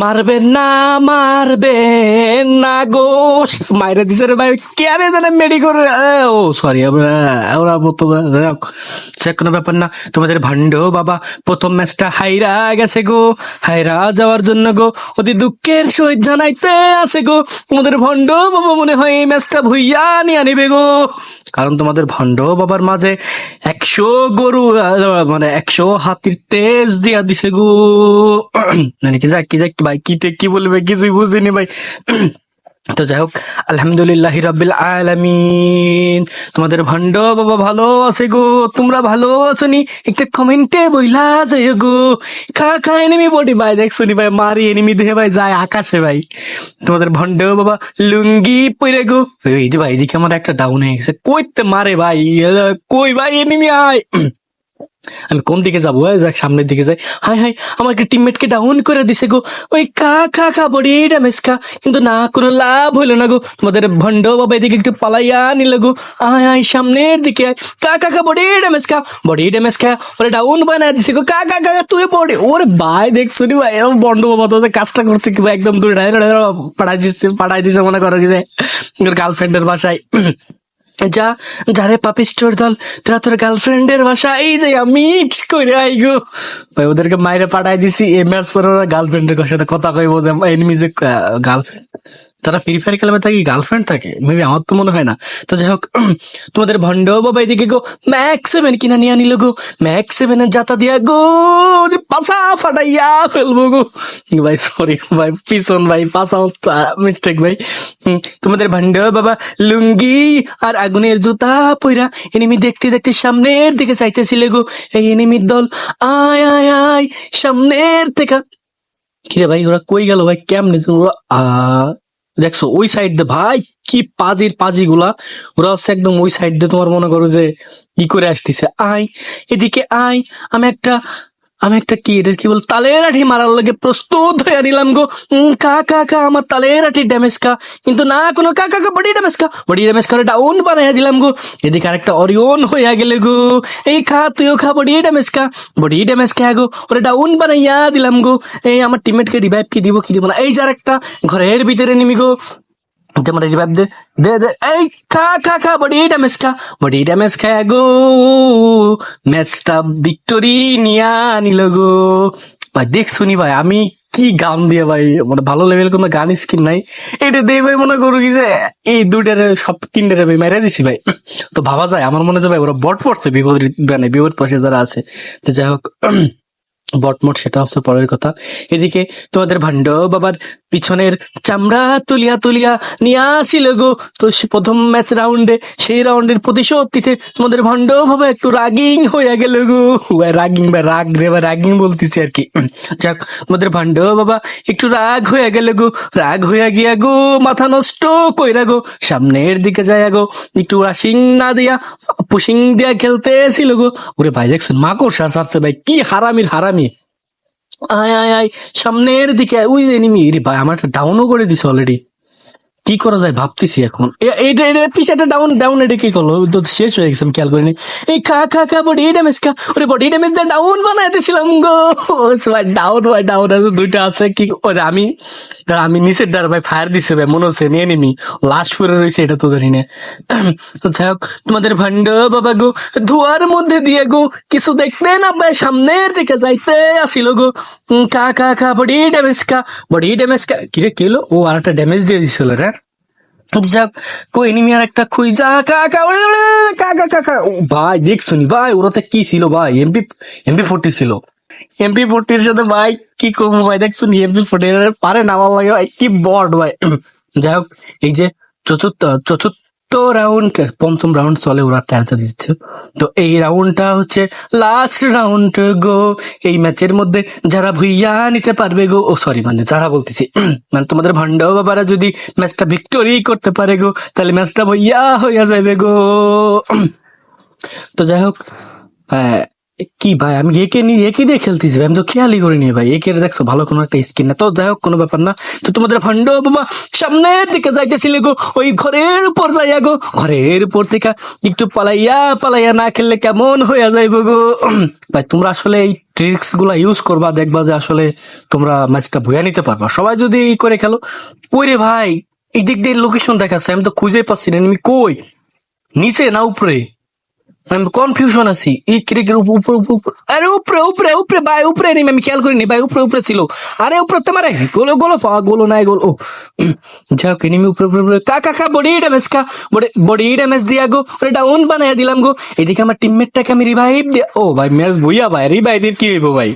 মারবেন না মারবেন না গো। মাইরে দিছে রে ভাই কেন জানে মেডি করে ও সরি আমরা ওরা তোমরা সে কোনো ব্যাপার না। তোমাদের ভান্ড বাবা, প্রথম ম্যাচটা হাইরা গেছে গো। হাইরা যাওয়ার জন্য গো, অতি দুঃখের সহিত জানাইতে আছে গো। তোমাদের ভণ্ড বাবা মনে হয় এই ম্যাচটা ভুইয়া নিয়ে আনিবে গো। কারণ তোমাদের ভণ্ড বাবার মাঝে একশো গরু মানে একশো হাতির তেজ দিয়া দিছে গো। মানে কি যাক কি যাক, ভাই, কি তে কি বলবে কিছুই বুঝিনি ভাই। তো যাই হোক, আলহামদুলিল্লাহ রাব্বিল আলামিন। তোমাদের ভণ্ড বাবা ভালো আছে গো? তোমরা ভালো আছো নি একটা কমেন্টে বইলা যায় গো। খা খা এনিমি বডি ভাই দেখছ নি ভাই? মারি এনিমি দেহে, ভাই, যায় আকাশে, ভাই। তোমাদের ভণ্ড বাবা লুঙ্গি পরে গো। এই যে ভাই, এদিকে আমার একটা ডাউন হয়ে গেছে। কইতে মারে ভাই? কই ভাই এনিমি আয়? আমি কোন দিকে যাব? সামনের দিকে যাই। হাই হাই আমার একটা টিমমেটকে ডাউন করে দিছে গো। ওই কা খা খা, বডি ড্যামেজ খা কিন্তু না, কোনো লাভ হইল না গো। তোমাদের ভণ্ড বাবা এদিকে একটু পালাইয়া নিল গো। আয় আয়, সামনের দিকে আয়। কা কা খা, বডি ড্যামেজ খা বডি ড্যামেজ খা ওরে ডাউন বানায় দিছে গো। কা কা কা তুই বডি ওরে ভাই, দেখছ নি ভাই বন্ড বাবা তো যে কাজটা করছে কি একদম দূরে। পাঠাই দিচ্ছে, পাঠাই দিছে, মনে করো কি যে গার্লফ্রেন্ডের বাসায়। যা, যারে পাপিস্টোর দল, তোরা তোর গার্লফ্রেন্ডের বাসা এই যে আমি করে আইগো ভাই, ওদেরকে মাইরে পাঠাই দিছি এম এস পর ওরা গার্লফ্রেন্ডের সাথে কথা কইব যে এনিমি যে গার্লফ্রেন্ড তারা ফ্রি ফায়ার খেলবে থাকে গার্লফ্রেন্ড থাকে? মেবি আমার তো মনে হয় না। তো যাই হোক, তোমাদের ভণ্ড বাবা এদিকে গো ম্যাক্স সেভেন কিনা নিয়ে আনিল গো। ম্যাক্স সেভেনের জাতা দিয়া গো পাশা ফাটাইয়া ফেলব গো। ভাই সরি ভাই, পিছন ভাই পাশা মিস্টেক ভাই। তোমাদের ভণ্ড বাবা লুঙ্গি আর আগুনের জুতা পইরা এনিমি দেখতে দেখতে সামনের দিকে চাইতেছিল গো। এই এনিমির দল, আয় আয় আয়, সামনের থেকে। কিরে ভাই, ওরা কই গেল ভাই? কেমনে ওরা আ দেখছ, ওই সাইড দিয়ে, ভাই, কি পাজির পাজি গুলা ওরা হচ্ছে একদম ওই সাইড দিয়ে তোমার মনে করো যে কি করে আসতেছে। আয়, এদিকে আয়, আমি একটা আমি একটা কি এটা কি বল তালের আঠি মারার লাগে প্রস্তুত হয়ে নিলাম গো। কা কা কা, আমার তালের আঠি ড্যামেজ কা। কিন্তু না, কোনো কা কা কা বডি ড্যামেজ কা। বডি ড্যামেজ করে ডাউন বানাইয়া দিলাম গো। এদিকে আরেকটা অরিয়ন হইয়া গেলে গো। এই খা, তুইও খা বডি ড্যামেজ কা। বডি ড্যামেজ খা গো। ওরে ডাউন বানাইয়া দিলাম গো। এই, আমার টিমমেটকে রিভাইভ কি দিব কি দিব না। এই যার একটা ঘরের ভিতরে নিমি গো। তেমন রিভাইভ দে দে দে এই খা খা খা বডি ড্যামেজ খা বডি ড্যামেজ খায় গো ম্যাচটা ভিক্টোরি নিয়া নিল গো ভাই দেখ শুনি ভাই আমি কি গান দিয়ে ভাই মানে ভালো লেভেল কোনো গান স্কিন নাই এটা দিয়ে ভাই মনে করো কি যে এই দুইটারে সব তিনটারে ভাই মেরে দিছি ভাই তো ভাবা যায় আমার মনে হয় যে ভাই ওরা বট পড়ছে বিপদ মানে বিপদ পাশে যারা আছে তো যাই হোক বটমট সেটা হচ্ছে পরের কথা। এদিকে তোমাদের ভান্ড বাবার পিছনের চামড়া তুলিয়া তুলিয়া নিয়ে আসিল গো। তো প্রথম ম্যাচ রাউন্ডে সেই রাউন্ডের প্রতিশোধ দিতে তোমাদের ভণ্ড বাবা একটু রাগিং হয়ে গেল গো। রাগিং বা রাগ রে বা রাগিং বলতেছি আর কি। যাক, তোমাদের ভান্ড বাবা একটু রাগ হয়ে গেল গো। রাগ হইয়া গিয়া গো, মাথা নষ্ট কইরা গো। সামনের দিকে যায় গো, একটু রাশিং না দিয়া পুশিং দিয়া খেলতে ছিল গো। ওরে ভাই, দেখছেন মাকড় সার সারছে ভাই, কি হারামির হারামি। আয় আয় আয় সামনের দিকে। ওই এনিমি রে ভাই আমার ডাউনও করে দিছে অলরেডি কি করা যায় ভাবতেছি এখন। এইটা এটা পিছাটা ডাউন ডাউন এটা কি করল। তো শেষ হয়ে গেছে, আমি খেয়াল করিনি। এই খা খা খা বডি ড্যামেজ খা। ওরে বডি ড্যামেজ দিয়ে ডাউন বানাই দিয়েছিলাম গো। ভাই ডাউন ভাই ডাউন আছে দুইটা আছে, কি ওরে, আমি আমি নিচের দ্বারা ভাই ফায়ার দিছে, ভাই, মনে হচ্ছে নিয়ে নিমি লাস্ট পরে রয়েছে, এটা তো জানি না। তো যাই হোক, তোমাদের ভান্ড বাবা গো, ধোয়ার মধ্যে দিয়ে গো, কিছু দেখতে না ভাই সামনের দিকে যাইতে আসিল গো। কা কা কা বডি ড্যামেজ কা বডি ড্যামেজ কা কিরে কেলো ও আর একটা ড্যামেজ দিয়ে দিছিল রে। যাক কই এনিমি আর একটা কা কাকা ওরে, ওরে, কা কা কা কা ও ভাই দেখ শুনি ভাই ওরাতে কি ছিল ভাই? এমপি এমপি ফোর্টি ছিল। এমপি ফোরটির সাথে ভাই কি করব ভাই? দেখ শুনি এমপি ফোর্টি পারে না লাগে ভাই কি বট ভাই। যাই হোক এই যে চতুর্থ চতুর্থ রাউন্ড পঞ্চম রাউন্ড চলে, ওরা ট্যালটা দিচ্ছে। তো এই রাউন্ডটা হচ্ছে লাস্ট রাউন্ড গো। এই ম্যাচের মধ্যে যারা ভুইয়া নিতে পারবে গো, ও সরি মানে যারা বলতেছি মানে তোমাদের ভান্ড বাবারা যদি ম্যাচটা ভিক্টোরি করতে পারে গো, তাহলে ম্যাচটা ভুইয়া হইয়া যাবে গো। তো যাই হোক হ্যাঁ কি ভাই? আমি একে নিয়ে একে দিয়ে খেলতেছি ভাই। আমি তো খেয়ালই করিনি ভাই। একে দেখছ, ভালো কোনো একটা স্কিন না। তো যাই হোক, কোনো ব্যাপার না। তো তোমাদের ফান্ড বাবা, সামনের দিকে যাইতেছিলে গো। ওই ঘরের উপর যাইয়া গো। ঘরের উপর থেকে একটু পালাইয়া পালাইয়া না খেললে কেমন হইয়া যাইব গো? ভাই, তোমরা আসলে এই ট্রিক্সগুলা ইউজ করবা, দেখবা যে আসলে তোমরা ম্যাচটা বইয়া নিতে পারবা। সবাই যদি এই করে খেলো। ওই রে ভাই? এই দিক দিয়ে লোকেশন দেখাচ্ছে। আমি তো খুঁজে পাচ্ছি না। আমি কই? নিচে না উপরে? আমি কনফিউশন আছি। এই ক্রিকের উপর উপর। আরে উপরে উপরে উপরে, ভাই, উপরে নেই, আমি খেয়াল করিনি, ভাই, উপরে উপরে ছিল। আরে উপরে তো মারে, গোলো গোলো পাওয়া গোলো, নাই, গোলো যাও যা হোক এনিমি উপরে উপরে কা কা কা বডি ড্যামেজ কা। বডি বডি ড্যামেজ দিয়া গো, ওরে ডাউন বানাইয়া দিলাম গো। এদিকে আমার টিমমেটটাকে আমি রিভাইভ দিয়া ও, ভাই ম্যাচ বইয়া, ভাই রিভাইভের কি হইব, ভাই?